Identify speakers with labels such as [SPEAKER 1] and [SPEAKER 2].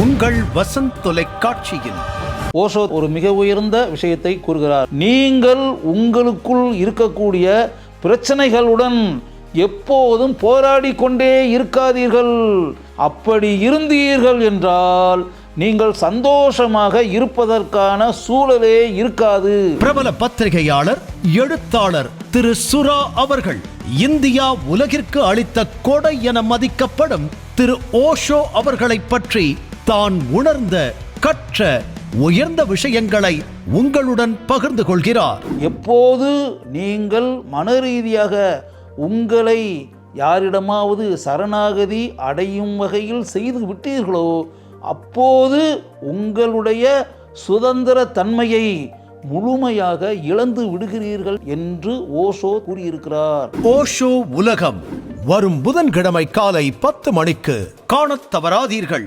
[SPEAKER 1] உங்கள் வசந்த் தொலைக்காட்சியில்.
[SPEAKER 2] ஓஷோ ஒரு மிக உயர்ந்த விஷயத்தை கூறுகிறார். நீங்கள் உங்களுக்குள் இருக்கக்கூடிய பிரச்சனைகளுடன் எப்போதும் போராடி கொண்டே இருக்காதீர்கள். அப்படி இருந்தீர்கள் என்றால் நீங்கள் சந்தோஷமாக இருப்பதெற்கான சூழலே இருக்காது.
[SPEAKER 1] பிரபல பத்திரிகையாளர் எழுத்தாளர் திரு சுரா அவர்கள் இந்தியா உலகிற்கு அளித்த கொடை என மதிக்கப்படும் திரு ஓஷோ அவர்களைப் பற்றி தான் உணர்ந்த கற்ற உயர்ந்த விஷயங்களை உங்களுடன் பகிர்ந்து கொள்கிறார்.
[SPEAKER 2] எப்போது நீங்கள் மனரீதியாக உங்களை யாரிடமாவது சரணாகதி அடையும் வகையில் செய்து விட்டீர்களோ அப்போது உங்களுடைய சுதந்திர தன்மையை முழுமையாக இழந்து விடுகிறீர்கள் என்று ஓஷோ கூறியிருக்கிறார்.
[SPEAKER 1] ஓஷோ உலகம் வரும் புதன்கிழமை காலை பத்து மணிக்கு காணத் தவறாதீர்கள்.